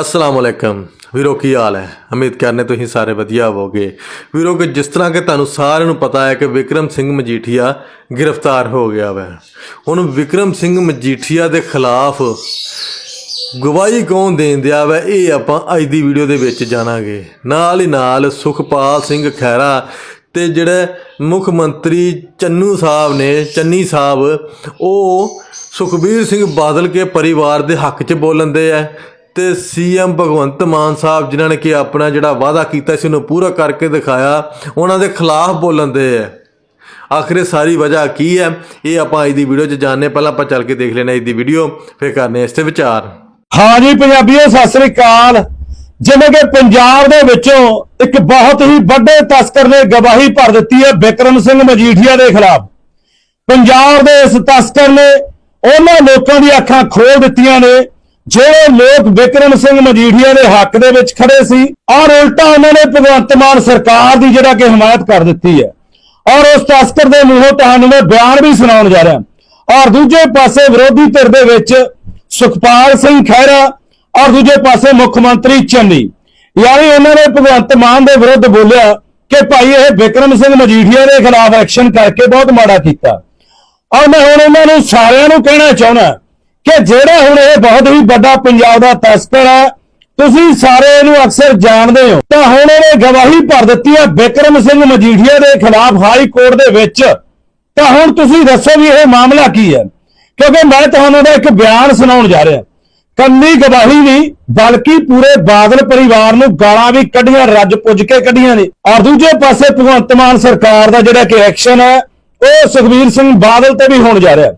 ਅਸਲਾਮ ਅਲੈਕਮ। ਵੀਰੋ, ਕੀ ਹਾਲ ਹੈ? ਉਮੀਦ ਕਰਨੇ ਤੁਸੀਂ ਸਾਰੇ ਵਧੀਆ ਹੋਵੋਗੇ। ਵੀਰੋ, ਕਿ ਜਿਸ ਤਰ੍ਹਾਂ ਕਿ ਤੁਹਾਨੂੰ ਸਾਰਿਆਂ ਨੂੰ ਪਤਾ ਹੈ ਕਿ ਵਿਕਰਮ ਸਿੰਘ ਮਜੀਠੀਆ ਗ੍ਰਿਫਤਾਰ ਹੋ ਗਿਆ ਵੈ। ਹੁਣ ਵਿਕਰਮ ਸਿੰਘ ਮਜੀਠੀਆ ਦੇ ਖਿਲਾਫ ਗਵਾਹੀ ਕੌਣ ਦੇਣ ਦਿਆ ਵੈ, ਇਹ ਆਪਾਂ ਅੱਜ ਦੀ ਵੀਡੀਓ ਦੇ ਵਿੱਚ ਜਾਣਾਂਗੇ। ਨਾਲ ਹੀ ਨਾਲ ਸੁਖਪਾਲ ਸਿੰਘ ਖਹਿਰਾ ਤੇ ਜਿਹੜੇ ਮੁੱਖ ਮੰਤਰੀ ਚੰਨੂ ਸਾਹਿਬ ਨੇ, ਚੰਨੀ ਸਾਹਿਬ, ਉਹ ਸੁਖਬੀਰ ਸਿੰਘ ਬਾਦਲ ਕੇ ਪਰਿਵਾਰ ਦੇ ਹੱਕ 'ਚ ਬੋਲਣ ਦੇ ਆ। ਤੇ ਸੀਐਮ ਭਗਵੰਤ ਮਾਨ ਸਾਹਿਬ, ਜਿਨ੍ਹਾਂ ਨੇ ਕਿ ਆਪਣਾ ਜਿਹੜਾ ਵਾਅਦਾ ਕੀਤਾ ਸੀ, ਉਹਨੂੰ ਪੂਰਾ ਕਰਕੇ ਦਿਖਾਇਆ, ਉਹਨਾਂ ਦੇ ਖਿਲਾਫ ਬੋਲਣ ਦੇ ਆ ਆਖਿਰ ਸਾਰੀ ਵਜ੍ਹਾ ਕੀ ਹੈ? ਇਹ ਆਪਾਂ ਅੱਜ ਦੀ ਵੀਡੀਓ 'ਚ ਜਾਣਨੇ ਪਹਿਲਾਂ ਆਪਾਂ ਚੱਲ ਕੇ ਦੇਖ ਲੈਣਾ ਅੱਜ ਦੀ ਵੀਡੀਓ, ਫਿਰ ਕਰਨੇ ਇਸ ਤੇ ਵਿਚਾਰ। ਹਾਂ ਜੀ, ਪੰਜਾਬੀਓ, ਸਤਿ ਸ੍ਰੀ ਅਕਾਲ। ਜਿਵੇਂ ਕਿ ਪੰਜਾਬ ਦੇ ਵਿੱਚੋਂ ਇੱਕ ਬਹੁਤ ਹੀ ਵੱਡੇ ਤਸਕਰ ਨੇ ਗਵਾਹੀ ਭਰ ਦਿੱਤੀ ਹੈ ਵਿਕਰਮ ਸਿੰਘ ਮਜੀਠੀਆ ਦੇ ਖਿਲਾਫ। ਪੰਜਾਬ ਦੇ ਇਸ ਤਸਕਰ ਨੇ ਉਹਨਾਂ ਲੋਕਾਂ ਦੀ ਅੱਖਾਂ ਖੋਲ ਦਿੱਤੀਆਂ ਨੇ। ਜਿਹੜੇ ਲੋਕ ਵਿਕਰਮ ਸਿੰਘ ਮਜੀਠੀਆ ਦੇ ਹੱਕ ਦੇ ਵਿੱਚ ਖੜੇ ਸੀ, ਔਰ ਉਲਟਾ ਉਹਨਾਂ ਨੇ ਭਗਵੰਤ ਮਾਨ ਸਰਕਾਰ ਦੀ ਜਿਹੜਾ ਕਿ ਹਮਾਇਤ ਕਰ ਦਿੱਤੀ ਹੈ। ਔਰ ਉਸ ਤਸਕਰ ਦੇ ਮੂੰਹੋਂ ਤੁਹਾਨੂੰ ਮੈਂ ਬਿਆਨ ਵੀ ਸੁਣਾਉਣ ਜਾ ਰਿਹਾ। ਔਰ ਦੂਜੇ ਪਾਸੇ ਵਿਰੋਧੀ ਧਿਰ ਦੇ ਵਿੱਚ ਸੁਖਪਾਲ ਸਿੰਘ ਖਹਿਰਾ ਔਰ ਦੂਜੇ ਪਾਸੇ ਮੁੱਖ ਮੰਤਰੀ ਚੰਨੀ। ਯਾਨੀ ਉਹਨਾਂ ਨੇ ਭਗਵੰਤ ਮਾਨ ਦੇ ਵਿਰੁੱਧ ਬੋਲਿਆ ਕਿ ਭਾਈ ਇਹ ਵਿਕਰਮ ਸਿੰਘ ਮਜੀਠੀਆ ਦੇ ਖਿਲਾਫ ਐਕਸ਼ਨ ਕਰਕੇ ਬਹੁਤ ਮਾੜਾ ਕੀਤਾ। ਔਰ ਮੈਂ ਹੁਣ ਉਹਨਾਂ ਨੂੰ ਸਾਰਿਆਂ ਨੂੰ ਕਹਿਣਾ ਚਾਹੁੰਦਾ ਕਿ ਜਿਹੜਾ ਹੁਣ ਇਹ ਬਹੁਤ ਹੀ ਵੱਡਾ ਪੰਜਾਬ ਦਾ ਤਸਕਰ ਹੈ, ਤੁਸੀਂ ਸਾਰੇ ਇਹਨੂੰ ਅਕਸਰ ਜਾਣਦੇ ਹੋ। ਤਾਂ ਹੁਣ ਇਹਨੇ ਗਵਾਹੀ ਭਰ ਦਿੱਤੀ ਹੈ ਵਿਕਰਮ ਸਿੰਘ ਮਜੀਠੀਆ ਦੇ ਖਿਲਾਫ ਹਾਈ ਕੋਰਟ ਦੇ ਵਿੱਚ। ਤਾਂ ਹੁਣ ਤੁਸੀਂ ਦੱਸੋ ਵੀ ਇਹ ਮਾਮਲਾ ਕੀ ਹੈ? ਕਿਉਂਕਿ ਮੈਂ ਤੁਹਾਨੂੰ ਦਾ ਇੱਕ ਬਿਆਨ ਸੁਣਾਉਣ ਜਾ ਰਿਹਾ। ਕੰਨੀ ਗਵਾਹੀ ਨਹੀਂ ਬਲਕਿ ਪੂਰੇ ਬਾਦਲ ਪਰਿਵਾਰ ਨੂੰ ਗਾਲਾਂ ਵੀ ਕੱਢੀਆਂ, ਰੱਜ ਪੁੱਜ ਕੇ ਕੱਢੀਆਂ ਨੇ। ਔਰ ਦੂਜੇ ਪਾਸੇ ਭਗਵੰਤ ਮਾਨ ਸਰਕਾਰ ਦਾ ਜਿਹੜਾ ਕਿ ਐਕਸ਼ਨ ਹੈ, ਉਹ ਸੁਖਬੀਰ ਸਿੰਘ ਬਾਦਲ ਤੇ ਵੀ ਹੋਣ ਜਾ ਰਿਹਾ।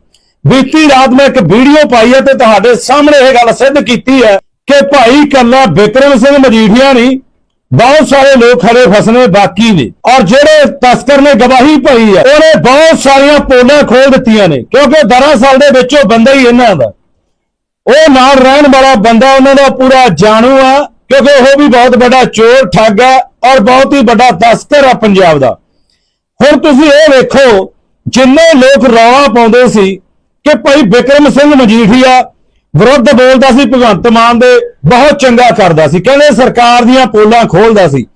ਬੀਤੀ ਰਾਤ ਮੈਂ ਇੱਕ ਵੀਡੀਓ ਪਾਈ ਹੈ ਤੇ ਤੁਹਾਡੇ ਸਾਹਮਣੇ ਇਹ ਗੱਲ ਸਿੱਧ ਕੀਤੀ ਹੈ ਕਿ ਭਾਈ ਕੱਲਾ ਬਿਕਰਮ ਸਿੰਘ ਮਜੀਠੀਆ ਨਹੀਂ, ਬਹੁਤ ਸਾਰੇ ਲੋਕ ਖੜੇ ਫਸਣੇ ਬਾਕੀ ਨੇ। ਔਰ ਜਿਹੜੇ ਤਸਕਰ ਨੇ ਗਵਾਹੀ ਭਰੀ ਹੈ, ਉਹਨੇ ਬਹੁਤ ਸਾਰੀਆਂ ਪੋਲਾਂ ਖੋਲ ਦਿੱਤੀਆਂ ਨੇ, ਕਿਉਂਕਿ ਦਰਅਸਲ ਦੇ ਵਿੱਚ ਉਹ ਬੰਦਾ ਹੀ ਇਹਨਾਂ ਦਾ। ਉਹ ਨਾਲ ਰਹਿਣ ਵਾਲਾ ਬੰਦਾ ਉਹਨਾਂ ਦਾ ਪੂਰਾ ਜਾਣੂ ਆ, ਕਿਉਂਕਿ ਉਹ ਵੀ ਬਹੁਤ ਵੱਡਾ ਚੋਰ, ਠੱਗ ਹੈ ਔਰ ਬਹੁਤ ਹੀ ਵੱਡਾ ਤਸਕਰ ਆ ਪੰਜਾਬ ਦਾ। ਹੁਣ ਤੁਸੀਂ ਇਹ ਵੇਖੋ, ਜਿੰਨੇ ਲੋਕ ਰੌਲਾ ਪਾਉਂਦੇ ਸੀ ਕਿ ਭਾਈ ਵਿਕਰਮ ਸਿੰਘ ਮਜੀਠੀਆ ਵਿਰੁੱਧ ਬੋਲਦਾ ਸੀ, ਭਗਵੰਤ ਮਾਨ ਦੇ, ਬਹੁਤ ਚੰਗਾ ਕਰਦਾ ਸੀ। ਕਹਿੰਦੇ ਸਰਕਾਰ ਦੀਆਂ ਪੋਲਾਂ ਖੋਲਦਾ ਸੀ।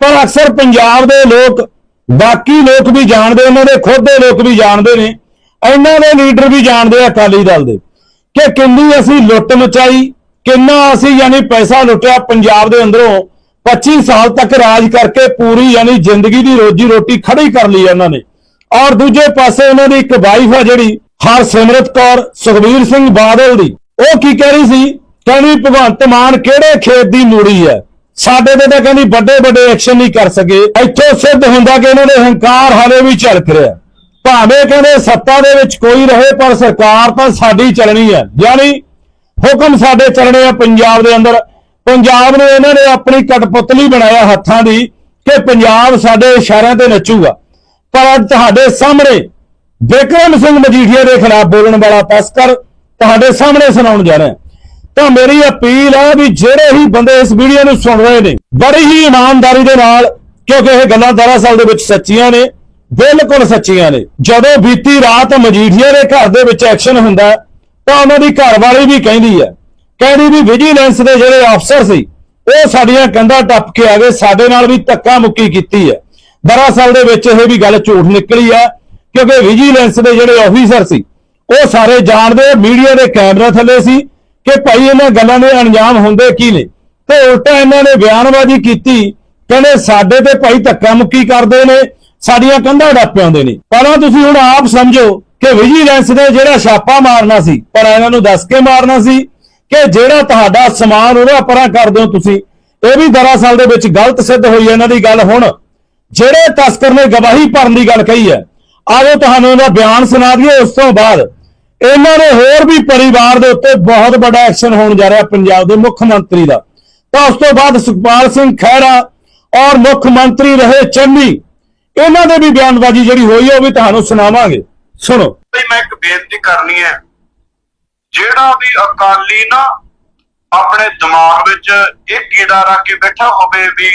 ਪਰ ਅਕਸਰ ਪੰਜਾਬ ਦੇ ਲੋਕ, ਬਾਕੀ ਲੋਕ ਵੀ ਜਾਣਦੇ ਉਹਨਾਂ ਦੇ ਖੁਦ ਦੇ ਲੋਕ ਵੀ ਜਾਣਦੇ ਨੇ, ਇਹਨਾਂ ਦੇ ਲੀਡਰ ਵੀ ਜਾਣਦੇ ਆ ਅਕਾਲੀ ਦਲ ਦੇ ਕਿ ਕਿੰਨੀ ਅਸੀਂ ਲੁੱਟ ਮਚਾਈ, ਕਿੰਨਾ ਅਸੀਂ ਯਾਨੀ ਪੈਸਾ ਲੁੱਟਿਆ ਪੰਜਾਬ ਦੇ ਅੰਦਰੋਂ 25 ਸਾਲ ਤੱਕ ਰਾਜ ਕਰਕੇ ਪੂਰੀ ਯਾਨੀ ਜ਼ਿੰਦਗੀ ਦੀ ਰੋਜੀ ਰੋਟੀ ਖੜੀ ਕਰ ਲਈ ਇਹਨਾਂ ਨੇ। ਔਰ ਦੂਜੇ ਪਾਸੇ ਉਹਨਾਂ ਦੀ ਇੱਕ ਵਾਈਫ ਆ ਜਿਹੜੀ ਹਰਸਿਮਰਤ ਕੌਰ, ਸੁਖਬੀਰ ਸਿੰਘ ਬਾਦਲ ਦੀ। ਉਹ ਕੀ ਕਹਿ ਰਹੀ ਸੀ? ਕਹਿੰਦੀ, ਭਗਵੰਤ ਮਾਨ ਕਿਹੜੇ ਖੇਤ ਦੀ ਮੂੜੀ ਹੈ? ਸਾਡੇ ਤੇ ਤਾਂ ਕਹਿੰਦੀ ਵੱਡੇ ਵੱਡੇ ਐਕਸ਼ਨ ਨਹੀਂ ਕਰ ਸਕੇ। ਇੱਥੋਂ ਸਿੱਧ ਹੁੰਦਾ ਕਿ ਇਹਨਾਂ ਦੇ ਹੰਕਾਰ ਹਾਲੇ ਵੀ ਝਲਕ ਰਿਹਾ ਭਾਵੇਂ ਕਹਿੰਦੇ ਸੱਤਾ ਦੇ ਵਿੱਚ ਕੋਈ ਰਹੇ, ਪਰ ਸਰਕਾਰ ਤਾਂ ਸਾਡੀ ਚੱਲਣੀ ਹੈ। ਯਾਨੀ ਹੁਕਮ ਸਾਡੇ ਚੱਲਣੇ ਆ ਪੰਜਾਬ ਦੇ ਅੰਦਰ। ਪੰਜਾਬ ਨੂੰ ਇਹਨਾਂ ਨੇ ਆਪਣੀ ਕਟਪੁਤਲੀ ਬਣਾਇਆ ਹੱਥਾਂ ਦੀ ਕਿ ਪੰਜਾਬ ਸਾਡੇ ਇਸ਼ਾਰਿਆਂ ਤੇ ਨੱਚੂਗਾ। ਪਰ ਅੱਜ ਤੁਹਾਡੇ ਸਾਹਮਣੇ ਬਿਕਰਮ ਸਿੰਘ ਮਜੀਠੀਆ ਦੇ ਖਿਲਾਫ ਬੋਲਣ ਵਾਲਾ ਤਸਕਰ ਤੁਹਾਡੇ ਸਾਹਮਣੇ ਸੁਣਾਉਣ ਜਾ ਰਿਹਾ। ਤਾਂ ਮੇਰੀ ਅਪੀਲ ਹੈ ਵੀ ਜਿਹੜੇ ਹੀ ਬੰਦੇ ਇਸ ਵੀਡੀਓ ਨੂੰ ਸੁਣ ਰਹੇ ਨੇ, ਬੜੀ ਹੀ ਇਮਾਨਦਾਰੀ ਦੇ ਨਾਲ, ਕਿਉਂਕਿ ਇਹ ਗੱਲਾਂ ਦਰਅਸਲ ਦੇ ਵਿੱਚ ਸੱਚੀਆਂ ਨੇ, ਬਿਲਕੁਲ ਸੱਚੀਆਂ ਨੇ। ਜਦੋਂ ਬੀਤੀ ਰਾਤ ਮਜੀਠੀਆ ਦੇ ਘਰ ਦੇ ਵਿੱਚ ਐਕਸ਼ਨ ਹੁੰਦਾ, ਤਾਂ ਉਹਨਾਂ ਦੀ ਘਰ ਵਾਲੀ ਵੀ ਕਹਿੰਦੀ ਹੈ। ਕਹਿੰਦੀ ਵੀ ਵਿਜੀਲੈਂਸ ਦੇ ਜਿਹੜੇ ਅਫਸਰ ਸੀ, ਉਹ ਸਾਡੀਆਂ ਕੰਧਾਂ ਟੱਪ ਕੇ ਆ ਗਏ, ਸਾਡੇ ਨਾਲ ਵੀ ਧੱਕਾ ਮੁੱਕੀ ਕੀਤੀ ਹੈ। ਦਰਅਸਲ ਦੇ ਵਿੱਚ ਇਹ ਵੀ ਗੱਲ ਝੂਠ ਨਿਕਲੀ ਹੈ ਕਿਉਂਕਿ ਵਿਜੀਲੈਂਸ ਦੇ ਜਿਹੜੇ ਆਫੀਸਰ ਸੀ, ਉਹ ਸਾਰੇ ਜਾਣਦੇ ਮੀਡੀਆ ਦੇ ਕੈਮਰਾ ਥੱਲੇ ਸੀ ਕਿ ਭਾਈ ਇਹਨਾਂ ਗੱਲਾਂ ਦੇ ਅੰਜਾਮ ਹੁੰਦੇ ਕੀ ਨੇ। ਤੇ ਉਲਟਾ ਇਹਨਾਂ ਨੇ ਬਿਆਨਬਾਜ਼ੀ ਕੀਤੀ, ਕਹਿੰਦੇ ਸਾਡੇ ਤੇ ਭਾਈ ਧੱਕਾ ਮੁੱਕੀ ਕਰਦੇ ਨੇ, ਸਾਡੀਆਂ ਕੰਧਾਂ ਡੱਪ ਆਉਂਦੇ ਨੇ। ਪਹਿਲਾਂ ਤੁਸੀਂ ਹੁਣ ਆਪ ਸਮਝੋ ਕਿ ਵਿਜੀਲੈਂਸ ਨੇ ਜਿਹੜਾ ਛਾਪਾ ਮਾਰਨਾ ਸੀ, ਪਰ ਇਹਨਾਂ ਨੂੰ ਦੱਸ ਕੇ ਮਾਰਨਾ ਸੀ ਕਿ ਜਿਹੜਾ ਤੁਹਾਡਾ ਸਮਾਨ ਉਹਦਾ ਪਰਾਂ ਕਰ ਦਿਓ ਤੁਸੀਂ। ਇਹ ਵੀ ਦਰਅਸਲ ਦੇ ਵਿੱਚ ਗਲਤ ਸਿੱਧ ਹੋਈ ਇਹਨਾਂ ਦੀ ਗੱਲ। ਹੁਣ ਜਿਹੜੇ ਤਸਕਰ ਨੇ ਗਵਾਹੀ ਭਰਨ ਦੀ ਗੱਲ ਕਹੀ ਹੈ ਆਜੋ ਤੁਹਾਨੂੰ ਇਹਦਾ ਬਿਆਨ ਸੁਣਾ ਦਈਏ। ਉਸ ਤੋਂ ਬਾਅਦ ਇਹਨਾਂ ਨੇ ਹੋਰ ਵੀ ਪਰਿਵਾਰ ਦੇ ਉੱਤੇ ਬਹੁਤ ਵੱਡਾ ਐਕਸ਼ਨ ਹੋਣ ਜਾ ਰਿਹਾ ਪੰਜਾਬ ਦੇ ਮੁੱਖ ਮੰਤਰੀ ਦਾ। ਤਾਂ ਉਸ ਤੋਂ ਬਾਅਦ ਸੁਖਪਾਲ ਸਿੰਘ ਖਹਿਰਾ ਔਰ ਮੁੱਖ ਮੰਤਰੀ ਰਹੇ ਚੰਨੀ। ਇਹਨਾਂ ਦੇ ਵੀ ਬਿਆਨਬਾਜ਼ੀ ਜਿਹੜੀ ਹੋਈ ਉਹ ਵੀ ਤੁਹਾਨੂੰ ਸੁਣਾਵਾਂਗੇ। ਸੁਣੋ। ਵੀ ਮੈਂ ਇੱਕ ਬੇਨਤੀ ਕਰਨੀ ਹੈ। ਜਿਹੜਾ ਵੀ ਅਕਾਲੀ ਨਾ ਆਪਣੇ ਦਿਮਾਗ ਵਿੱਚ ਇਹ ਕੀੜਾ ਰੱਖ ਕੇ ਬੈਠਾ ਹੋਵੇ ਵੀ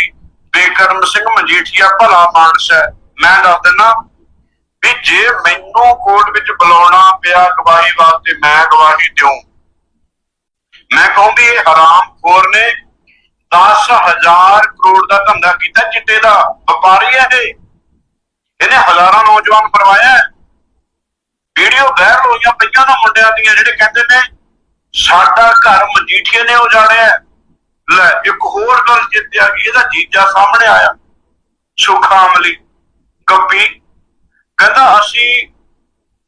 ਬੇਕਰਮ ਸਿੰਘ ਮਜੀਠੀਆ ਭਲਾ ਮਾਨਸ ਹੈ, ਮੈਂ ਦੱਸ ਦਿੰਦਾ ਵੀ ਜੇ ਮੈਨੂੰ ਕੋਰਟ ਵਿੱਚ ਬੁਲਾਉਣਾ ਪਿਆ ਗਵਾਹੀ ਵਾਸਤੇ, ਮੈਂ ਗਵਾਹੀ ਦਿਉ ਮੈਂ ਕਹੂੰਗੀ, ਇਹ ਹਰਾਮ ਹਰਾਮਖੋਰ ਨੇ 10000 ਕਰੋੜ ਦਾ ਧੰਦਾ ਕੀਤਾ ਚਿੱਟੇ ਦਾ, ਵਪਾਰੀ ਹੈ ਇਹ। ਇਹਨੇ ਹਜ਼ਾਰਾਂ ਨੌਜਵਾਨ ਪਰਵਾਇਆ ਵੀਡੀਓ ਵਾਇਰਲ ਹੋਈਆਂ ਪਈਆਂ ਨਾ ਮੁੰਡਿਆਂ ਦੀਆਂ, ਜਿਹੜੇ ਕਹਿੰਦੇ ਨੇ, ਸਾਡਾ ਘਰ ਮਜੀਠੀਏ ਨੇ ਉਜਾੜਿਆ ਹੈ। ਲੈ, ਇੱਕ ਹੋਰ ਗੱਲ ਜਿੱਤਿਆ ਗਈ ਇਹਦਾ ਜੀਜਾ ਸਾਹਮਣੇ ਆਇਆ, ਸੁਖਾਮਲੀ ਗੱਪੀ ਕਹਿੰਦਾ ਅਸੀਂ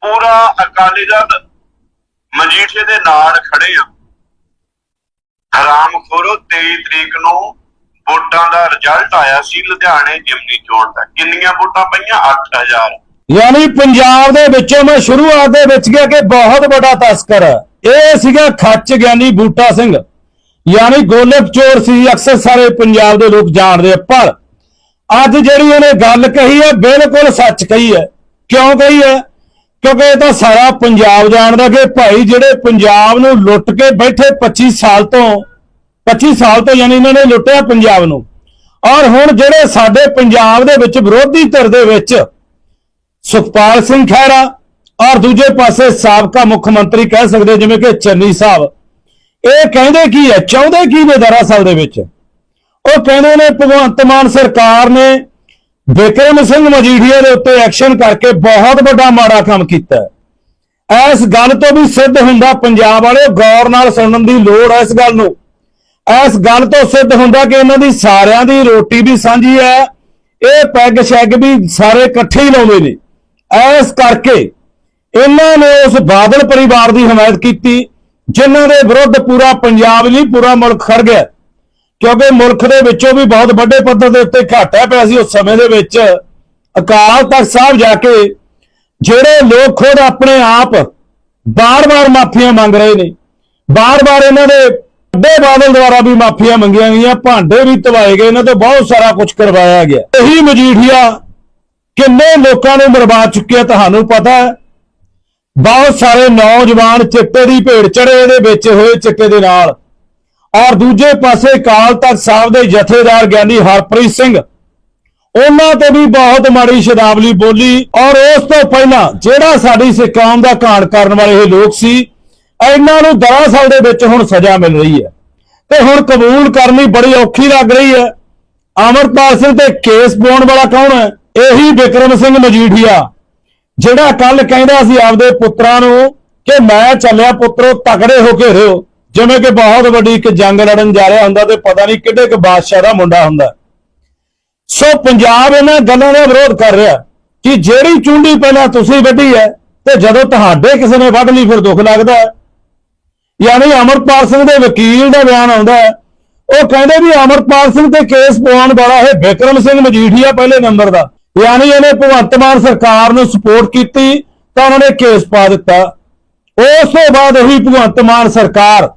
ਪੂਰਾ ਅਕਾਲੀ ਦਲ ਮਜੀਠੀਏ ਦੇ ਨਾਲ ਖੜੇ ਆ ਹਰਾਮ ਖੋਰੋ 23 ਤਰੀਕ ਨੂੰ ਵੋਟਾਂ ਦਾ ਰਿਜ਼ਲਟ ਆਇਆ ਸੀ ਲੁਧਿਆਣੇ ਜਿਮਨੀ ਚੋਣ ਦਾ। ਕਿੰਨੀਆਂ ਵੋਟਾਂ ਪਈਆਂ? 8000 ਯਾਨੀ ਪੰਜਾਬ ਦੇ ਵਿੱਚੋਂ ਮੈਂ ਸ਼ੁਰੂਆਤ ਦੇ ਵਿੱਚ ਗਿਆ ਕਿ ਬਹੁਤ ਵੱਡਾ ਤਸਕਰ ਇਹ ਸੀਗਾ ਖੱਚ ਗਿਆਨੀ ਬੂਟਾ ਸਿੰਘ। ਯਾਨੀ ਗੋਲਕ ਚੋਰ ਸੀ, ਅਕਸਰ ਸਾਰੇ ਪੰਜਾਬ ਦੇ ਲੋਕ ਜਾਣਦੇ ਪਰ ਅੱਜ ਜਿਹੜੀ ਇਹਨੇ ਗੱਲ ਕਹੀ ਹੈ, ਬਿਲਕੁਲ ਸੱਚ ਕਹੀ ਹੈ। ਕਿਉਂ ਕਹੀ ਹੈ ਕਿਉਂਕਿ ਇਹ ਤਾਂ ਸਾਰਾ ਪੰਜਾਬ ਜਾਣਦਾ ਕਿ ਭਾਈ ਜਿਹੜੇ ਪੰਜਾਬ ਨੂੰ ਲੁੱਟ ਕੇ ਬੈਠੇ 25 ਸਾਲ ਤੋਂ 25 ਸਾਲ ਤੋਂ ਯਾਨੀ ਇਹਨਾਂ ਨੇ ਲੁੱਟਿਆ ਪੰਜਾਬ ਨੂੰ। ਔਰ ਹੁਣ ਜਿਹੜੇ ਸਾਡੇ ਪੰਜਾਬ ਦੇ ਵਿੱਚ ਵਿਰੋਧੀ ਧਿਰ ਦੇ ਵਿੱਚ ਸੁਖਪਾਲ ਸਿੰਘ ਖਹਿਰਾ ਔਰ ਦੂਜੇ ਪਾਸੇ ਸਾਬਕਾ ਮੁੱਖ ਮੰਤਰੀ ਕਹਿ ਸਕਦੇ ਜਿਵੇਂ ਕਿ ਚੰਨੀ ਸਾਹਿਬ, ਇਹ ਕਹਿੰਦੇ ਕੀ ਹੈ? ਚਾਹੁੰਦੇ ਕੀ ਨੇ ਦਰਅਸਲ ਦੇ ਵਿੱਚ? ਉਹ ਕਹਿੰਦੇ ਨੇ ਭਗਵੰਤ ਮਾਨ ਸਰਕਾਰ ਨੇ ਵਿਕਰਮ ਸਿੰਘ ਮਜੀਠੀਆ ਦੇ ਉੱਤੇ ਐਕਸ਼ਨ ਕਰਕੇ ਬਹੁਤ ਵੱਡਾ ਮਾੜਾ ਕੰਮ ਕੀਤਾ ਹੈ। ਇਸ ਗੱਲ ਤੋਂ ਵੀ ਸਿੱਧ ਹੁੰਦਾ ਪੰਜਾਬ ਵਾਲੇ ਗੌਰ ਨਾਲ ਸੁਣਨ ਦੀ ਲੋੜ ਹੈ ਇਸ ਗੱਲ ਨੂੰ। ਇਸ ਗੱਲ ਤੋਂ ਸਿੱਧ ਹੁੰਦਾ ਕਿ ਇਹਨਾਂ ਦੀ ਸਾਰਿਆਂ ਦੀ ਰੋਟੀ ਵੀ ਸਾਂਝੀ ਹੈ, ਇਹ ਪੈਗ ਸ਼ੈਗ ਵੀ ਸਾਰੇ ਇਕੱਠੇ ਹੀ ਲਾਉਂਦੇ ਨੇ। ਇਸ ਕਰਕੇ ਇਹਨਾਂ ਨੇ ਉਸ ਬਾਦਲ ਪਰਿਵਾਰ ਦੀ ਹਮਾਇਤ ਕੀਤੀ, ਜਿਨ੍ਹਾਂ ਦੇ ਵਿਰੁੱਧ ਪੂਰਾ ਪੰਜਾਬ ਨਹੀਂ, ਪੂਰਾ ਮੁਲਕ ਖੜ ਗਿਆ। ਕਿਉਂਕਿ ਮੁਲਕ ਦੇ ਵਿੱਚੋਂ ਵੀ ਬਹੁਤ ਵੱਡੇ ਪੱਧਰ ਦੇ ਉੱਤੇ ਘਾਟਾ ਪਿਆ ਸੀ ਉਸ ਸਮੇਂ ਦੇ ਵਿੱਚ। ਅਕਾਲ ਤਖਤ ਸਾਹਿਬ ਜਾ ਕੇ ਜਿਹੜੇ ਲੋਕ ਖੁਦ ਆਪਣੇ ਆਪ ਬਾਰ-ਬਾਰ ਮਾਫੀਆਂ ਮੰਗ ਰਹੇ ਨੇ। ਬਾਰ-ਬਾਰ ਇਹਨਾਂ ਦੇ ਵੱਡੇ ਬਾਦਲ ਦੁਆਰਾ ਵੀ ਮਾਫੀਆਂ ਮੰਗੀਆਂ ਗਈਆਂ, ਭਾਂਡੇ ਵੀ ਤਵਾਏ ਗਏ, ਇਹਨਾਂ ਤੋਂ ਬਹੁਤ ਸਾਰਾ ਕੁਝ ਕਰਵਾਇਆ ਗਿਆ। ਇਹੀ ਮਜੀਠੀਆ ਕਿੰਨੇ ਲੋਕਾਂ ਨੂੰ ਮਰਵਾ ਚੁੱਕਿਆ ਤੁਹਾਨੂੰ ਪਤਾ ਹੈ। ਬਹੁਤ ਸਾਰੇ ਨੌਜਵਾਨ ਚਿੱਟੇ ਦੀ ਭੇਡ ਚੜੇ ਇਹਦੇ ਵਿੱਚ ਹੋਏ ਚਿੱਟੇ ਦੇ ਨਾਲ। ਔਰ ਦੂਜੇ ਪਾਸੇ ਕਾਲ ਤਖਤ ਸਾਹਿਬ ਦੇ ਜਥੇਦਾਰ ਗਿਆਨੀ ਹਰਪ੍ਰੀਤ ਸਿੰਘ। ਉਹਨਾਂ ਤੇ ਵੀ ਬਹੁਤ ਮਾੜੀ ਸ਼ਬਦਾਵਲੀ ਬੋਲੀ ਔਰ ਉਸ ਤੋਂ ਪਹਿਲਾਂ ਜਿਹੜਾ ਸਾਡੀ ਸਿੱਖ ਕੌਮ ਦਾ ਘਾਣ ਕਰਨ ਵਾਲੇ ਇਹ ਲੋਕ ਸੀ, ਇਹਨਾਂ ਨੂੰ ਦਰਅਸਲ ਦੇ ਵਿੱਚ ਹੁਣ ਸਜ਼ਾ ਮਿਲ ਰਹੀ ਹੈ। ਤੇ ਹੁਣ ਕਬੂਲ ਕਰਨੀ ਬੜੀ ਔਖੀ ਲੱਗ ਰਹੀ ਹੈ। ਅਮਰਪਾਲ ਸਿੰਘ ਤੇ ਕੇਸ ਪਾਉਣ ਵਾਲਾ ਕੌਣ ਹੈ? ਇਹੀ ਵਿਕਰਮ ਸਿੰਘ ਮਜੀਠੀਆ, ਜਿਹੜਾ ਕੱਲ ਕਹਿੰਦਾ ਸੀ ਆਪਦੇ ਪੁੱਤਰਾਂ ਨੂੰ ਕਿ ਮੈਂ ਚੱਲਿਆ ਪੁੱਤਰੋ, ਤਕੜੇ ਹੋ ਕੇ ਰਹੋ। ਜਿਵੇਂ ਕਿ ਬਹੁਤ ਵੱਡੀ ਇੱਕ ਜੰਗ ਲੜਨ ਜਾ ਰਿਹਾ ਹੁੰਦਾ ਤੇ ਪਤਾ ਨਹੀਂ ਕਿਹੜੇ ਕੁ ਬਾਦਸ਼ਾਹ ਦਾ ਮੁੰਡਾ ਹੁੰਦਾ। ਸੋ ਪੰਜਾਬ ਇਹਨਾਂ ਗੱਲਾਂ ਦਾ ਵਿਰੋਧ ਕਰ ਰਿਹਾ ਕਿ ਜਿਹੜੀ ਚੁੰਡੀ ਪਹਿਲਾਂ ਤੁਸੀਂ ਵੱਢੀ ਹੈ ਤੇ ਜਦੋਂ ਤੁਹਾਡੇ ਕਿਸੇ ਨੇ ਵੱਢ ਲਈ ਫਿਰ ਦੁੱਖ ਲੱਗਦਾ ਹੈ। ਯਾਨੀ ਅਮਰਪਾਲ ਸਿੰਘ ਦੇ ਵਕੀਲ ਦਾ ਬਿਆਨ ਆਉਂਦਾ ਹੈ। ਉਹ ਕਹਿੰਦੇ ਵੀ ਅਮਰਪਾਲ ਸਿੰਘ ਤੇ ਕੇਸ ਪਵਾਉਣ ਵਾਲਾ ਇਹ ਵਿਕਰਮ ਸਿੰਘ ਮਜੀਠੀਆ ਪਹਿਲੇ ਨੰਬਰ ਦਾ। ਯਾਨੀ ਇਹਨੇ ਭਗਵੰਤ ਮਾਨ ਸਰਕਾਰ ਨੂੰ ਸਪੋਰਟ ਕੀਤੀ ਤਾਂ ਉਹਨਾਂ ਨੇ ਕੇਸ ਪਾ ਦਿੱਤਾ। ਉਸ ਤੋਂ ਬਾਅਦ ਉਹੀ ਭਗਵੰਤ ਮਾਨ ਸਰਕਾਰ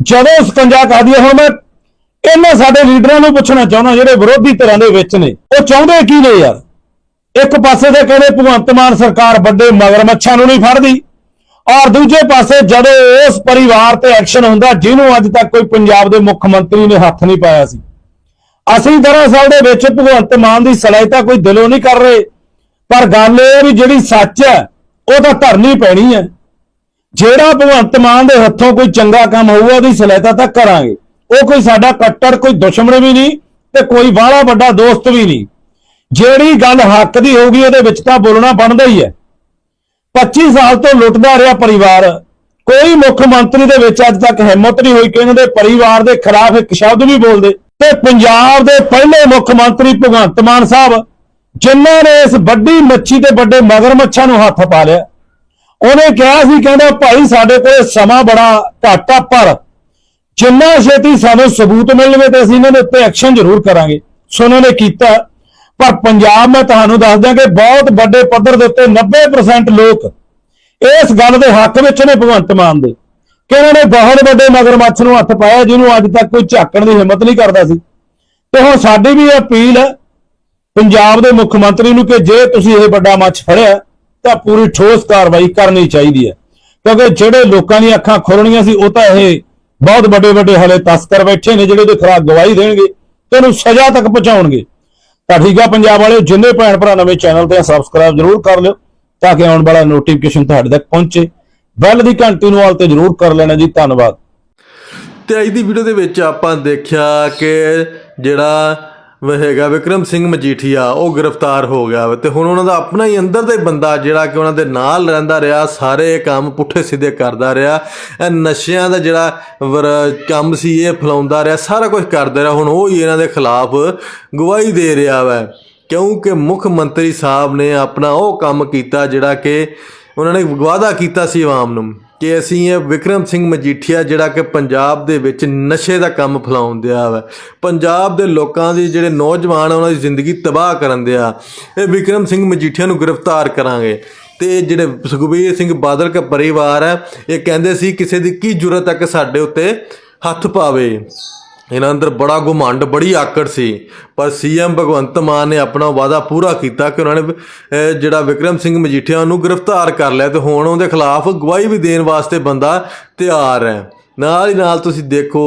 ਜਦੋਂ ਸਕੰਜਾ ਕਰਦੀ ਹੈ ਹੁਣ ਮੈਂ ਇਹਨਾਂ ਸਾਡੇ ਲੀਡਰਾਂ ਨੂੰ ਪੁੱਛਣਾ ਚਾਹੁੰਦਾ, ਜਿਹੜੇ ਵਿਰੋਧੀ ਧਿਰਾਂ ਦੇ ਵਿੱਚ ਨੇ, ਉਹ ਚਾਹੁੰਦੇ ਕੀ ਨੇ ਯਾਰ? ਇੱਕ ਪਾਸੇ ਤੇ ਕਹਿੰਦੇ ਭਗਵੰਤ ਮਾਨ ਸਰਕਾਰ ਵੱਡੇ ਮਗਰਮੱਛਾਂ ਨੂੰ ਨਹੀਂ ਫੜਦੀ, ਔਰ ਦੂਜੇ ਪਾਸੇ ਜਦੋਂ ਉਸ ਪਰਿਵਾਰ ਤੇ ਐਕਸ਼ਨ ਹੁੰਦਾ, ਜਿਹਨੂੰ ਅੱਜ ਤੱਕ ਕੋਈ ਪੰਜਾਬ ਦੇ ਮੁੱਖ ਮੰਤਰੀ ਨੇ ਹੱਥ ਨਹੀਂ ਪਾਇਆ ਸੀ। ਅਸੀਂ ਦਰਅਸਲ ਦੇ ਵਿੱਚ ਭਗਵੰਤ ਮਾਨ ਦੀ ਸਲਾਹਿਤਾ ਕੋਈ ਦਿਲੋਂ ਨਹੀਂ ਕਰ ਰਹੇ, ਪਰ ਗੱਲ ਇਹ ਵੀ ਜਿਹੜੀ ਸੱਚ ਹੈ, ਉਹ ਤਾਂ ਧਰਨੀ ਪੈਣੀ ਹੈ। ਜਿਹੜਾ ਭਗਵੰਤ ਮਾਨ ਦੇ ਹੱਥੋਂ ਕੋਈ ਚੰਗਾ ਕੰਮ ਹੋਊਗਾ, ਉਹਦੀ ਸਲਾਹਤਾ ਤਾਂ ਕਰਾਂਗੇ। ਉਹ ਕੋਈ ਸਾਡਾ ਕੱਟੜ, ਕੋਈ ਦੁਸ਼ਮਣ ਵੀ ਨਹੀਂ ਤੇ ਕੋਈ ਬਾਹਲਾ ਵੱਡਾ ਦੋਸਤ ਵੀ ਨਹੀਂ। ਜਿਹੜੀ ਗੱਲ ਹੱਕ ਦੀ ਹੋਊਗੀ, ਉਹਦੇ ਵਿੱਚ ਤਾਂ ਬੋਲਣਾ ਬਣਦਾ ਹੀ ਹੈ। 25 ਸਾਲ ਤੋਂ ਲੁੱਟਦਾ ਰਿਹਾ ਪਰਿਵਾਰ। ਕੋਈ ਮੁੱਖ ਮੰਤਰੀ ਦੇ ਵਿੱਚ ਅੱਜ ਤੱਕ ਹਿੰਮਤ ਨਹੀਂ ਹੋਈ ਕਿ ਇਹਨਾਂ ਦੇ ਪਰਿਵਾਰ ਦੇ ਖਿਲਾਫ ਇੱਕ ਸ਼ਬਦ ਵੀ ਬੋਲਦੇ ਤੇ ਪੰਜਾਬ ਦੇ ਪਹਿਲੇ ਮੁੱਖ ਮੰਤਰੀ ਭਗਵੰਤ ਮਾਨ ਸਾਹਿਬ, ਜਿਨ੍ਹਾਂ ਨੇ ਇਸ ਵੱਡੀ ਮੱਛੀ ਤੇ ਵੱਡੇ ਮਗਰਮੱਛਾਂ ਨੂੰ ਹੱਥ ਪਾ ਲਿਆ। ਉਹਨੇ ਕਿਹਾ ਸੀ, ਕਹਿੰਦਾ ਭਾਈ ਸਾਡੇ ਕੋਲ ਸਮਾਂ ਬੜਾ ਘੱਟ ਆ, ਪਰ ਜਿੰਨਾ ਛੇਤੀ ਸਾਨੂੰ ਸਬੂਤ ਮਿਲਣਗੇ ਤੇ ਅਸੀਂ ਇਹਨਾਂ ਦੇ ਉੱਤੇ ਐਕਸ਼ਨ ਜ਼ਰੂਰ ਕਰਾਂਗੇ। ਸੋ ਉਹਨਾਂ ਨੇ ਕੀਤਾ। ਪਰ ਪੰਜਾਬ ਮੈਂ ਤੁਹਾਨੂੰ ਦੱਸ ਦਿਆਂ ਕਿ ਬਹੁਤ ਵੱਡੇ ਪੱਧਰ ਦੇ ਉੱਤੇ 90% ਲੋਕ ਇਸ ਗੱਲ ਦੇ ਹੱਕ ਵਿੱਚ ਨੇ ਭਗਵੰਤ ਮਾਨ ਦੇ। ਕਿ ਉਹਨਾਂ ਨੇ ਬਹੁਤ ਵੱਡੇ ਮਗਰਮੱਛ ਨੂੰ ਹੱਥ ਪਾਇਆ, ਜਿਹਨੂੰ ਅੱਜ ਤੱਕ ਕੋਈ ਝਾਕਣ ਦੀ ਹਿੰਮਤ ਨਹੀਂ ਕਰਦਾ ਸੀ। ਤੇ ਹੁਣ ਸਾਡੀ ਵੀ ਇਹ ਅਪੀਲ ਹੈ, ਪੰਜਾਬ ਦੇ ਮੁੱਖ ਮੰਤਰੀ ਨੂੰ ਕਿ ਜੇ ਤੁਸੀਂ ਇਹ ਵੱਡਾ ਮੱਛ ਫੜਿਆ ਤਾਂ ਪੂਰੀ ਠੋਸ ਕਾਰਵਾਈ ਕਰਨੀ ਚਾਹੀਦੀ ਹੈ। ਕਿਉਂਕਿ ਜਿਹੜੇ ਲੋਕਾਂ ਦੀਆਂ ਅੱਖਾਂ ਖੁੱਲਣੀਆਂ ਸੀ, ਉਹ ਤਾਂ ਇਹ ਬਹੁਤ ਵੱਡੇ ਵੱਡੇ ਹਲੇ ਤਸਕਰ ਬੈਠੇ ਨੇ, ਜਿਹੜੇ ਉਹਦੇ ਖਿਲਾਫ ਗਵਾਹੀ ਦੇਣਗੇ ਤੇ ਉਹਨੂੰ ਸਜ਼ਾ ਤੱਕ ਪਹੁੰਚਾਉਣਗੇ। ਤਾਂ ਠੀਕ ਆ ਪੰਜਾਬ ਵਾਲਿਓ ਜਿੰਨੇ ਭੈਣ ਭਰਾ ਨਵੇਂ ਚੈਨਲ ਤੇ ਸਬਸਕ੍ਰਾਈਬ ਜ਼ਰੂਰ ਕਰ ਲਿਓ, ਤਾਂ ਕਿ ਆਉਣ ਵਾਲਾ ਨੋਟੀਫਿਕੇਸ਼ਨ ਤੁਹਾਡੇ ਤੱਕ ਪਹੁੰਚੇ। ਬੈਲ ਦੀ ਘੰਟੀ ਨੂੰ ਆਲ ਤੇ ਜ਼ਰੂਰ ਕਰ ਲੈਣਾ ਜੀ, ਧੰਨਵਾਦ। ਤੇ ਅੱਜ ਦੀ ਵੀਡੀਓ ਦੇ ਵਿੱਚ ਆਪਾਂ ਦੇਖਿਆ ਕਿ ਜਿਹੜਾ ਵਹ ਹੈਗਾ ਵਿਕਰਮ ਸਿੰਘ ਮਜੀਠੀਆ, ਉਹ ਗ੍ਰਿਫਤਾਰ ਹੋ ਗਿਆ ਵਾ ਤੇ ਹੁਣ ਉਹਨਾਂ ਦਾ ਆਪਣਾ ਹੀ ਅੰਦਰ ਦਾ ਹੀ ਬੰਦਾ ਜਿਹੜਾ ਕਿ ਉਹਨਾਂ ਦੇ ਨਾਲ ਰਹਿੰਦਾ ਰਿਹਾ, ਸਾਰੇ ਕੰਮ ਪੁੱਠੇ ਸਿੱਧੇ ਕਰਦਾ ਰਿਹਾ, ਇਹ ਨਸ਼ਿਆਂ ਦਾ ਜਿਹੜਾ ਕੰਮ ਸੀ, ਇਹ ਫਲਾਉਂਦਾ ਰਿਹਾ, ਸਾਰਾ ਕੁਝ ਕਰਦਾ ਰਿਹਾ, ਹੁਣ ਉਹ ਹੀ ਇਹਨਾਂ ਦੇ ਖਿਲਾਫ ਗਵਾਹੀ ਦੇ ਰਿਹਾ ਵਾ। ਕਿਉਂਕਿ ਮੁੱਖ ਮੰਤਰੀ ਸਾਹਿਬ ਨੇ ਆਪਣਾ ਉਹ ਕੰਮ ਕੀਤਾ ਜਿਹੜਾ ਕਿ ਉਹਨਾਂ ਨੇ ਵਾਅਦਾ ਕੀਤਾ ਸੀ ਆਵਾਮ ਨੂੰ। ਕਿ ਅਸੀਂ ਇਹ ਵਿਕਰਮ ਸਿੰਘ ਮਜੀਠੀਆ ਜਿਹੜਾ ਕਿ ਪੰਜਾਬ ਦੇ ਵਿੱਚ ਨਸ਼ੇ ਦਾ ਕੰਮ ਫੈਲਾਉਣ ਦਿਆ ਵਾ। ਪੰਜਾਬ ਦੇ ਲੋਕਾਂ ਦੀ ਜਿਹੜੇ ਨੌਜਵਾਨ ਆ, ਉਹਨਾਂ ਦੀ ਜ਼ਿੰਦਗੀ ਤਬਾਹ ਕਰਨ ਦਿਆ। ਇਹ ਵਿਕਰਮ ਸਿੰਘ ਮਜੀਠੀਆ ਨੂੰ ਗ੍ਰਿਫਤਾਰ ਕਰਾਂਗੇ। ਤੇ ਜਿਹੜੇ ਸੁਖਬੀਰ ਸਿੰਘ ਬਾਦਲ ਦਾ ਪਰਿਵਾਰ ਹੈ, ਇਹ ਕਹਿੰਦੇ ਸੀ, ਕਿਸੇ ਦੀ ਕੀ ਜ਼ਰੂਰਤ ਹੈ ਕਿ ਸਾਡੇ ਉੱਤੇ ਹੱਥ ਪਾਵੇ। ਇਹਨਾਂ ਅੰਦਰ ਬੜਾ ਗੁਮੰਡ ਬੜੀ ਆਕੜ ਸੀ। ਪਰ ਸੀਐਮ ਭਗਵੰਤ ਮਾਨ ਨੇ ਆਪਣਾ ਵਾਅਦਾ ਪੂਰਾ ਕੀਤਾ ਕਿ ਉਹਨਾਂ ਨੇ ਜਿਹੜਾ ਵਿਕਰਮ ਸਿੰਘ ਮਜੀਠੀਆ ਨੂੰ ਗ੍ਰਿਫਤਾਰ ਕਰ ਲਿਆ ਤੇ ਹੁਣ ਉਹਦੇ ਖਿਲਾਫ ਗਵਾਹੀ ਵੀ ਦੇਣ ਵਾਸਤੇ ਬੰਦਾ ਤਿਆਰ ਹੈ। ਨਾਲ ਹੀ ਨਾਲ ਤੁਸੀਂ ਦੇਖੋ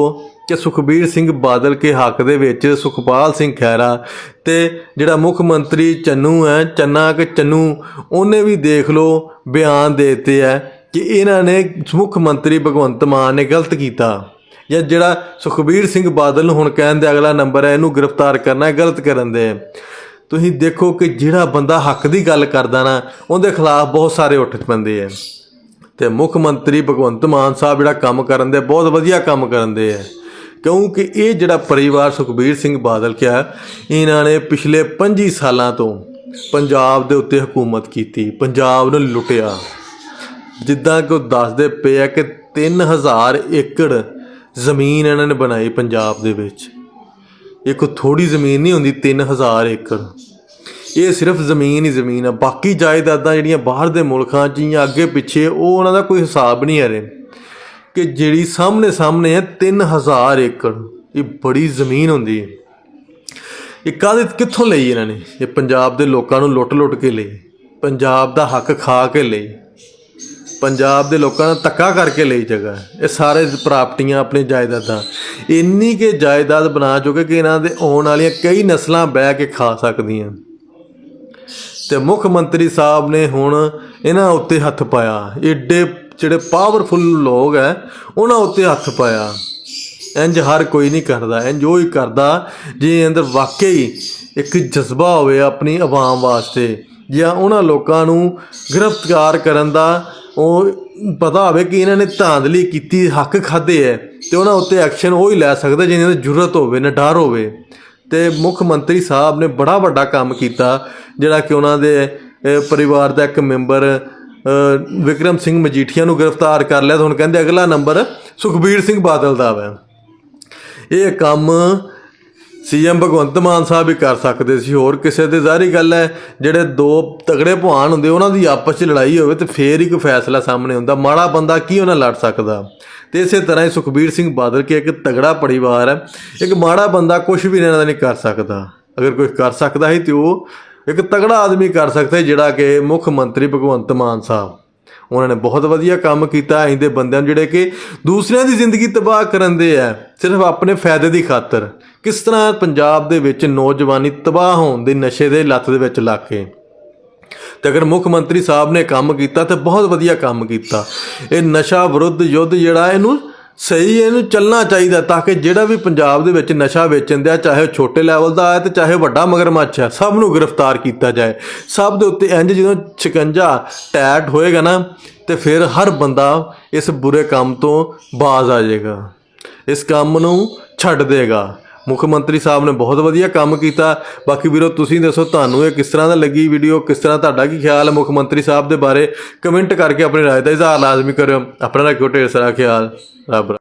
ਕਿ ਸੁਖਬੀਰ ਸਿੰਘ ਬਾਦਲ ਕੇ ਹੱਕ ਦੇ ਵਿੱਚ ਸੁਖਪਾਲ ਸਿੰਘ ਖਹਿਰਾ ਤੇ ਜਿਹੜਾ ਮੁੱਖ ਮੰਤਰੀ ਚੰਨੂ ਹੈ, ਚੰਨਾ ਕਿ ਚੰਨੂ, ਉਹਨੇ ਵੀ ਦੇਖ ਲਓ ਬਿਆਨ ਦੇ ਦਿੱਤੇ ਹੈ ਕਿ ਇਹਨਾਂ ਨੇ ਮੁੱਖ ਮੰਤਰੀ ਭਗਵੰਤ ਮਾਨ ਨੇ ਗਲਤ ਕੀਤਾ। ਜਾਂ ਜਿਹੜਾ ਸੁਖਬੀਰ ਸਿੰਘ ਬਾਦਲ ਨੂੰ ਹੁਣ ਕਹਿਣ ਦੇ ਅਗਲਾ ਨੰਬਰ ਹੈ, ਇਹਨੂੰ ਗ੍ਰਿਫਤਾਰ ਕਰਨਾ ਗਲਤ ਕਰਨ ਦੇ ਤੁਸੀਂ ਦੇਖੋ ਕਿ ਜਿਹੜਾ ਬੰਦਾ ਹੱਕ ਦੀ ਗੱਲ ਕਰਦਾ ਨਾ, ਉਹਦੇ ਖਿਲਾਫ ਬਹੁਤ ਸਾਰੇ ਉੱਠ ਪੈਂਦੇ ਆ ਤੇ ਮੁੱਖ ਮੰਤਰੀ ਭਗਵੰਤ ਮਾਨ ਸਾਹਿਬ ਜਿਹੜਾ ਕੰਮ ਕਰਨ ਦੇ, ਬਹੁਤ ਵਧੀਆ ਕੰਮ ਕਰਨ ਦੇ ਆ ਕਿਉਂਕਿ ਇਹ ਜਿਹੜਾ ਪਰਿਵਾਰ ਸੁਖਬੀਰ ਸਿੰਘ ਬਾਦਲ ਕਿਹਾ, ਇਹਨਾਂ ਨੇ ਪਿਛਲੇ 25 ਸਾਲਾਂ ਤੋਂ ਪੰਜਾਬ ਦੇ ਉੱਤੇ ਹਕੂਮਤ ਕੀਤੀ, ਪੰਜਾਬ ਨੂੰ ਲੁੱਟਿਆ। ਜਿੱਦਾਂ ਕਿ ਉਹ ਦੱਸਦੇ ਪਏ ਆ ਕਿ 3000 ਏਕੜ ਜ਼ਮੀਨ ਇਹਨਾਂ ਨੇ ਬਣਾਈ ਪੰਜਾਬ ਦੇ ਵਿੱਚ। ਇਹ ਕੋਈ ਥੋੜੀ ਜ਼ਮੀਨ ਨਹੀਂ ਹੁੰਦੀ 3000 ਏਕੜ। ਇਹ ਸਿਰਫ ਜ਼ਮੀਨ ਹੀ ਜ਼ਮੀਨ ਆ। ਬਾਕੀ ਜਾਇਦਾਦਾਂ ਜਿਹੜੀਆਂ ਬਾਹਰ ਦੇ ਮੁਲਕਾਂ 'ਚ ਜਾਂ ਅੱਗੇ ਪਿੱਛੇ, ਉਹ ਉਹਨਾਂ ਦਾ ਕੋਈ ਹਿਸਾਬ ਨਹੀਂ ਹੈ ਰੇ ਕਿ ਜਿਹੜੀ ਸਾਹਮਣੇ ਸਾਹਮਣੇ ਹੈ 3000 ਏਕੜ। ਇਹ ਬੜੀ ਜ਼ਮੀਨ ਹੁੰਦੀ ਹੈ। ਇਹ ਕਾਹਦੇ ਕਿੱਥੋਂ ਲਈ ਇਹਨਾਂ ਨੇ? ਇਹ ਪੰਜਾਬ ਦੇ ਲੋਕਾਂ ਨੂੰ ਲੁੱਟ-ਲੁੱਟ ਕੇ ਲਈ। ਪੰਜਾਬ ਦਾ ਹੱਕ ਖਾ ਕੇ ਲਈ। ਪੰਜਾਬ ਦੇ ਲੋਕਾਂ ਦਾ ਧੱਕਾ ਕਰਕੇ ਲਈ ਜਗ੍ਹਾ ਇਹ ਸਾਰੇ ਪ੍ਰਾਪਰਟੀਆਂ ਆਪਣੀ ਜਾਇਦਾਦਾਂ। ਇੰਨੀ ਕੇ ਜਾਇਦਾਦ ਬਣਾ ਚੁੱਕੇ ਕਿ ਇਹਨਾਂ ਦੇ ਆਉਣ ਵਾਲੀਆਂ ਕਈ ਨਸਲਾਂ ਬਹਿ ਕੇ ਖਾ ਸਕਦੀਆਂ। ਤੇ ਮੁੱਖ ਮੰਤਰੀ ਸਾਹਿਬ ਨੇ ਹੁਣ ਇਹਨਾਂ ਉੱਤੇ ਹੱਥ ਪਾਇਆ। ਏਡੇ ਜਿਹੜੇ ਪਾਵਰਫੁਲ ਲੋਕ ਹੈ, ਉਹਨਾਂ ਉੱਤੇ ਹੱਥ ਪਾਇਆ। ਇੰਜ ਹਰ ਕੋਈ ਨਹੀਂ ਕਰਦਾ। ਇੰਜ ਉਹ ਹੀ ਕਰਦਾ ਜੇ ਅੰਦਰ ਵਾਕਈ ਇੱਕ ਜਜ਼ਬਾ ਹੋਵੇ ਆਪਣੀ ਆਵਾਮ ਵਾਸਤੇ। ਜਾਂ ਉਹਨਾਂ ਲੋਕਾਂ ਨੂੰ ਗ੍ਰਿਫਤਾਰ ਕਰਨ ਦਾ ਉਹ ਪਤਾ ਹੋਵੇ ਕਿ ਇਹਨਾਂ ਨੇ ਧਾਂਦਲੀ ਕੀਤੀ, ਹੱਕ ਖਾਦੇ ਹੈ ਤੇ ਉਹਨਾਂ ਉੱਤੇ ਐਕਸ਼ਨ ਉਹ ਹੀ ਲੈ ਸਕਦਾ ਜਿਹਨਾਂ ਦੀ ਜ਼ਰੂਰਤ ਹੋਵੇ, ਨਾ ਡਰ ਹੋਵੇ। ਤੇ ਮੁੱਖ ਮੰਤਰੀ ਸਾਹਿਬ ਨੇ ਬੜਾ ਵੱਡਾ ਕੰਮ ਕੀਤਾ, ਜਿਹੜਾ ਕਿ ਉਹਨਾਂ ਦੇ ਪਰਿਵਾਰ ਦਾ ਇੱਕ ਮੈਂਬਰ ਵਿਕਰਮ ਸਿੰਘ ਮਜੀਠੀਆ ਨੂੰ ਗ੍ਰਿਫਤਾਰ ਕਰ ਲਿਆ, ਤੇ ਹੁਣ ਕਹਿੰਦੇ ਅਗਲਾ ਨੰਬਰ ਸੁਖਬੀਰ ਸਿੰਘ ਬਾਦਲ ਦਾ ਵਾ। ਇਹ ਕੰਮ ਸੀਐਮ ਭਗਵੰਤ ਮਾਨ ਸਾਹਿਬ ਵੀ ਕਰ ਸਕਦੇ ਸੀ। ਹੋਰ ਕਿਸੇ ਦੇ ਜ਼ਾਹਰੀ ਗੱਲ ਹੈ, ਜਿਹੜੇ ਦੋ ਤਗੜੇ ਭਵਾਨ ਹੁੰਦੇ, ਉਹਨਾਂ ਦੀ ਆਪਸ 'ਚ ਲੜਾਈ ਹੋਵੇ ਤੇ ਫੇਰ ਹੀ ਕੋਈ ਫੈਸਲਾ ਸਾਹਮਣੇ ਹੁੰਦਾ ਮਾੜਾ ਬੰਦਾ ਕੀ ਉਹਨਾਂ ਲੜ ਸਕਦਾ? ਤੇ ਇਸੇ ਤਰ੍ਹਾਂ ਹੀ ਸੁਖਬੀਰ ਸਿੰਘ ਬਾਦਲ ਕੇ ਇੱਕ ਤਗੜਾ ਪਰਿਵਾਰ ਹੈ। ਇੱਕ ਮਾੜਾ ਬੰਦਾ ਕੁਝ ਵੀ ਇਹਨਾਂ ਦਾ ਨਹੀਂ ਕਰ ਸਕਦਾ। ਅਗਰ ਕੋਈ ਕਰ ਸਕਦਾ ਹੈ ਤੇ ਉਹ ਇੱਕ ਤਗੜਾ ਆਦਮੀ ਕਰ ਸਕਦਾ ਜਿਹੜਾ ਕਿ ਮੁੱਖ ਮੰਤਰੀ ਭਗਵੰਤ ਮਾਨ ਸਾਹਿਬ। ਉਹਨਾਂ ਨੇ ਬਹੁਤ ਵਧੀਆ ਕੰਮ ਕੀਤਾ ਇਹਦੇ ਬੰਦਿਆਂ ਨੂੰ ਜਿਹੜੇ ਕਿ ਦੂਸਰਿਆਂ ਦੀ ਜ਼ਿੰਦਗੀ ਤਬਾਹ ਕਰਨ ਦੇ ਆ ਸਿਰਫ ਆਪਣੇ ਫਾਇਦੇ ਦੀ ਖਾਤਰ। ਕਿਸ ਤਰ੍ਹਾਂ ਪੰਜਾਬ ਦੇ ਵਿੱਚ ਨੌਜਵਾਨੀ ਤਬਾਹ ਹੋਣ ਦੀ ਨਸ਼ੇ ਦੇ ਲੱਤ ਦੇ ਵਿੱਚ ਲਾ ਕੇ? ਤੇ ਅਗਰ ਮੁੱਖ ਮੰਤਰੀ ਸਾਹਿਬ ਨੇ ਕੰਮ ਕੀਤਾ ਤੇ ਬਹੁਤ ਵਧੀਆ ਕੰਮ ਕੀਤਾ। ਇਹ ਨਸ਼ਾ ਵਿਰੁੱਧ ਯੁੱਧ ਜਿਹੜਾ, ਇਹਨੂੰ ਸਹੀ ਇਹਨੂੰ ਚੱਲਣਾ ਚਾਹੀਦਾ ਤਾਂ ਕਿ ਜਿਹੜਾ ਵੀ ਪੰਜਾਬ ਦੇ ਵਿੱਚ ਨਸ਼ਾ ਵੇਚਣ ਦਿਆ, ਚਾਹੇ ਉਹ ਛੋਟੇ ਲੈਵਲ ਦਾ ਹੈ ਤੇ ਚਾਹੇ ਵੱਡਾ ਮਗਰਮੱਛ ਹੈ, ਸਭ ਨੂੰ ਗ੍ਰਿਫਤਾਰ ਕੀਤਾ ਜਾਏ। ਸਭ ਦੇ ਉੱਤੇ ਇੰਜ ਜਦੋਂ ਸ਼ਿਕੰਜਾ ਟੈਟ ਹੋਏਗਾ ਨਾ, ਤੇ ਫਿਰ ਹਰ ਬੰਦਾ ਇਸ ਬੁਰੇ ਕੰਮ ਤੋਂ ਬਾਜ਼ ਆ ਜਾਏਗਾ। ਇਸ ਕੰਮ ਨੂੰ ਛੱਡ ਦੇਗਾ। ਮੁੱਖ ਮੰਤਰੀ ਸਾਹਿਬ ਨੇ ਬਹੁਤ ਵਧੀਆ ਕੰਮ ਕੀਤਾ। ਬਾਕੀ ਵੀਰੋ, ਤੁਸੀਂ ਦੱਸੋ ਤੁਹਾਨੂੰ ਇਹ ਕਿਸ ਤਰ੍ਹਾਂ ਦਾ ਲੱਗੀ ਵੀਡੀਓ ਕਿਸ ਤਰ੍ਹਾਂ ਤੁਹਾਡਾ ਕੀ ਖਿਆਲ ਹੈ ਮੁੱਖ ਮੰਤਰੀ ਸਾਹਿਬ ਦੇ ਬਾਰੇ? ਕਮੈਂਟ ਕਰਕੇ ਆਪਣੀ ਰਾਏ ਦਾ ਇਜ਼ਹਾਰ ਲਾਜ਼ਮੀ ਕਰਿਓ। ਆਪਣਾ ਰੱਖਿਓ ਢੇਰ ਸਾਰਾ ਖਿਆਲ। ਰੱਬ